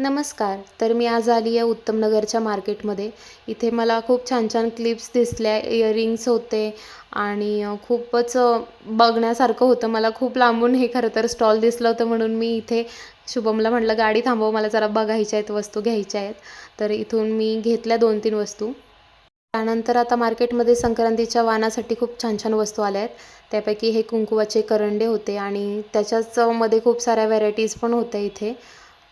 नमस्कार. तर मी आज आली आहे उत्तमनगरच्या मार्केटमध्ये. इथे मला खूप छान छान क्लिप्स दिसल्या इयरिंग्स होते आणि खूपच बघण्यासारखं होतं. मला खूप लांबून हे खरं तर स्टॉल दिसलं होतं म्हणून मी इथे शुभमला म्हटलं गाडी थांबव मला जरा बघायच्या आहेत वस्तू घ्यायच्या आहेत. तर इथून मी घेतल्या दोन तीन वस्तू. त्यानंतर आता मार्केटमध्ये संक्रांतीच्या वाणासाठी खूप छान छान वस्तू आल्या आहेत. त्यापैकी हे कुंकुवाचे करंडे होते आणि त्याच्याच मध्ये खूप साऱ्या व्हेरायटीज पण होत्या इथे.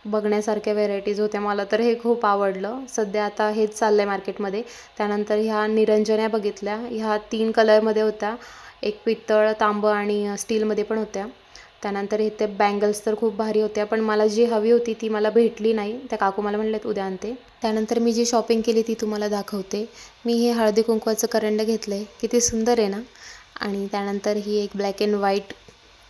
बघण्यासारख्या व्हेरायटीज होत्या. मला तर हे खूप आवडलं. सध्या आता हेच चाललं आहे मार्केटमध्ये. त्यानंतर ह्या निरंजन्या बघितल्या. ह्या तीन कलरमध्ये होत्या. एक पितळ तांबं आणि स्टीलमध्ये पण होत्या. त्यानंतर इथे बँगल्स तर खूप भारी होत्या पण मला जी हवी होती ती मला भेटली नाही. त्या काकू मला म्हणल्यात उद्या आणते. त्यानंतर मी जी शॉपिंग केली ती तुम्हाला दाखवते. मी हे हळदी कुंकवाचं करंड घेतलं आहे किती सुंदर आहे ना? आणि त्यानंतर ही एक black and white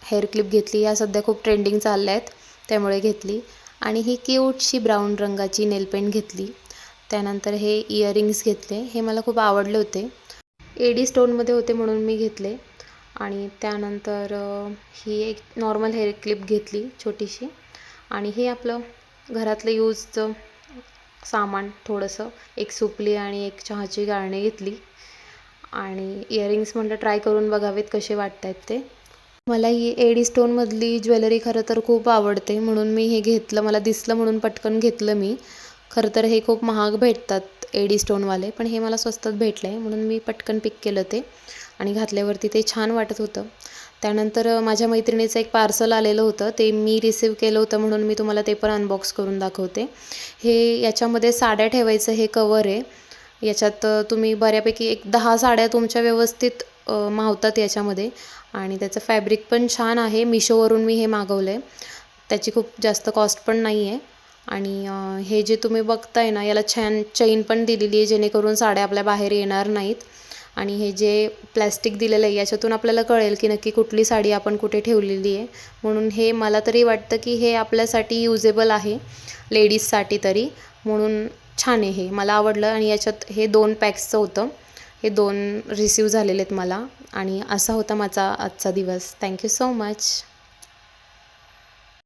hair clip घेतली. ह्या सध्या खूप ट्रेंडिंग चालल्या आहेत त्यामुळे घेतली. आणि ही क्यूटशी ब्राऊन रंगाची नेलपेंट घेतली. त्यानंतर हे इयरिंग्स घेतले. हे मला खूप आवडले होते. एडी स्टोनमध्ये होते म्हणून मी घेतले. आणि त्यानंतर ही एक नॉर्मल हेअर क्लिप घेतली छोटीशी. आणि हे आपलं घरातलं यूजचं सामान थोडंसं एक सुपली आणि एक चहाची गाळणी घेतली. आणि इयरिंग्स म्हटलं ट्राय करून बघावेत कसे वाटत आहेत ते. मला ही एडी स्टोनमधली ज्वेलरी खरं तर खूप आवडते म्हणून मी हे घेतलं. मला दिसलं म्हणून पटकन घेतलं मी. खरं तर हे खूप महाग भेटतात एडी स्टोनवाले पण हे मला स्वस्तात भेटलं आहे म्हणून मी पटकन पिक केलं ते. आणि घातल्यावरती ते छान वाटत होतं. त्यानंतर माझ्या मैत्रिणीचं एक पार्सल आलेलं होतं. ते मी रिसीव केलं होतं म्हणून मी तुम्हाला ते पण अनबॉक्स करून दाखवते. हे याच्यामध्ये साड्या ठेवायचं हे कवर आहे. याच्यात तुम्ही बऱ्यापैकी एक दहा साड्या तुमच्या व्यवस्थित मावतात याच्यामध्ये. आणि त्याचं फॅब्रिक पण छान आहे. मिशोवरून मी हे मागवलं आहे त्याची खूप जास्त कॉस्ट पण नाही आहे आणि हे जे तुम्ही बघताय ना याला छान चैन पण दिलेली आहे जेणेकरून साड्या आपल्या बाहेर येणार नाहीत. आणि हे जे प्लॅस्टिक दिलेलं आहे याच्यातून आपल्याला कळेल की नक्की कुठली साडी आपण कुठे ठेवलेली आहे. म्हणून हे मला तरी वाटतं की हे आपल्यासाठी युजेबल आहे. लेडीजसाठी तरी. म्हणून छान आहे हे. मला आवडलं आणि याच्यात हे दोन पॅक्सचं होतं. हे दोन रिसीव झालेले आहेत मला. आणि असा होता माझा आजचा दिवस. Thank you so much